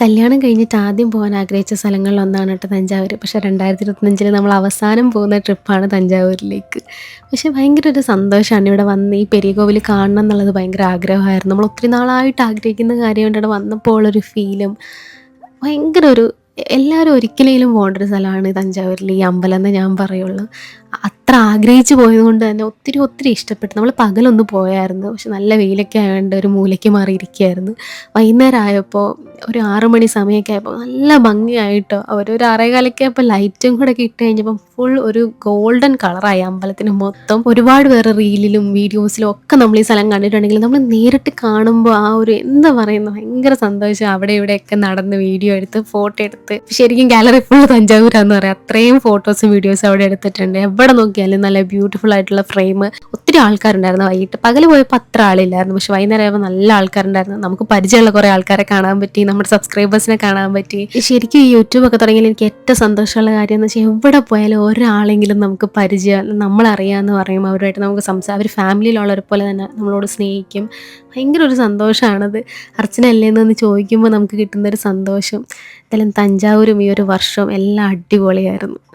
കല്യാണം കഴിഞ്ഞിട്ട് ആദ്യം പോകാൻ ആഗ്രഹിച്ച സ്ഥലങ്ങളിൽ ഒന്നാണ് കേട്ടോ തഞ്ചാവൂർ പക്ഷേ രണ്ടായിരത്തി ഇരുപത്തഞ്ചിൽ നമ്മൾ അവസാനം പോകുന്ന ട്രിപ്പാണ് തഞ്ചാവൂരിലേക്ക്. പക്ഷേ ഭയങ്കര ഒരു സന്തോഷമാണ് ഇവിടെ വന്ന് ഈ പെരിയ കോവിൽ കാണണം എന്നുള്ളത് ഭയങ്കര ആഗ്രഹമായിരുന്നു. നമ്മൾ ഒത്തിരി നാളായിട്ട് ആഗ്രഹിക്കുന്ന കാര്യം കൊണ്ട് ഇവിടെ വന്നപ്പോൾ ഉള്ളൊരു ഫീലും ഭയങ്കര ഒരു എല്ലാവരും ഒരിക്കലെങ്കിലും പോകേണ്ട ഒരു സ്ഥലമാണ് തഞ്ചാവൂരിൽ ഈ അമ്പലം എന്ന് ഞാൻ പറയുള്ളൂ. അത്ര ആഗ്രഹിച്ച് പോയത് കൊണ്ട് തന്നെ ഒത്തിരി ഒത്തിരി ഇഷ്ടപ്പെട്ടു. നമ്മൾ പകലൊന്ന് പോയായിരുന്നു. പക്ഷെ നല്ല വെയിലൊക്കെ ആയതുകൊണ്ട് ഒരു മൂലയ്ക്ക് മാറിയിരിക്കുകയായിരുന്നു. വൈകുന്നേരം ആയപ്പോൾ ഒരു ആറ് മണി സമയമൊക്കെ ആയപ്പോൾ നല്ല ഭംഗിയായിട്ടോ അവരൊരു ആറേകാലൊക്കെ ആയപ്പോൾ ലൈറ്റും കൂടെ ഒക്കെ ഇട്ട് കഴിഞ്ഞപ്പം ഫുൾ ഒരു ഗോൾഡൻ കളറായി അമ്പലത്തിന് മൊത്തം. ഒരുപാട് പേര് റീലിലും വീഡിയോസിലും ഒക്കെ നമ്മൾ ഈ സ്ഥലം കണ്ടിട്ടുണ്ടെങ്കിൽ നമ്മൾ നേരിട്ട് കാണുമ്പോൾ ആ ഒരു എന്താ പറയുന്നത് ഭയങ്കര സന്തോഷം. അവിടെ ഇവിടെയൊക്കെ നടന്ന് വീഡിയോ എടുത്ത് ഫോട്ടോ എടുത്ത്. ശരിക്കും ഗാലറി ഫുൾ തഞ്ചാവൂരാന്ന് പറയാം. അത്രയും ഫോട്ടോസും വീഡിയോസും അവിടെ എടുത്തിട്ടുണ്ട്. എവിടെ നോക്കിയാലും നല്ല ബ്യൂട്ടിഫുൾ ആയിട്ടുള്ള ഫ്രെയിം ഒത്തിരി ആൾക്കാരുണ്ടായിരുന്നു. വൈകിട്ട് പകൽ പോയപ്പോൾ അത്ര ആളില്ലായിരുന്നു. പക്ഷെ വൈകുന്നേരം ആയപ്പോൾ നല്ല ആൾക്കാരുണ്ടായിരുന്നു. നമുക്ക് പരിചയമുള്ള കുറേ ആൾക്കാരെ കാണാൻ പറ്റി നമ്മുടെ സബ്സ്ക്രൈബേഴ്സിനെ കാണാൻ പറ്റി. ശരിക്കും ഈ യൂട്യൂബ് ഒക്കെ തുടങ്ങിയാൽ എനിക്ക് ഏറ്റവും സന്തോഷമുള്ള കാര്യം എന്ന് വെച്ചാൽ എവിടെ പോയാലും ഒരാളെങ്കിലും നമുക്ക് പരിചയം നമ്മളറിയാമെന്ന് പറയും. അവരുമായിട്ട് നമുക്ക് സംസാരം അവർ ഫാമിലിയിലുള്ളവരെ പോലെ തന്നെ നമ്മളോട് സ്നേഹിക്കും. ഭയങ്കര ഒരു സന്തോഷമാണത്. അർച്ചന അല്ലേന്ന് ചോദിക്കുമ്പോൾ നമുക്ക് കിട്ടുന്ന ഒരു സന്തോഷം. എന്തായാലും തഞ്ചാവൂരും ഈ ഒരു വർഷം എല്ലാം അടിപൊളിയായിരുന്നു.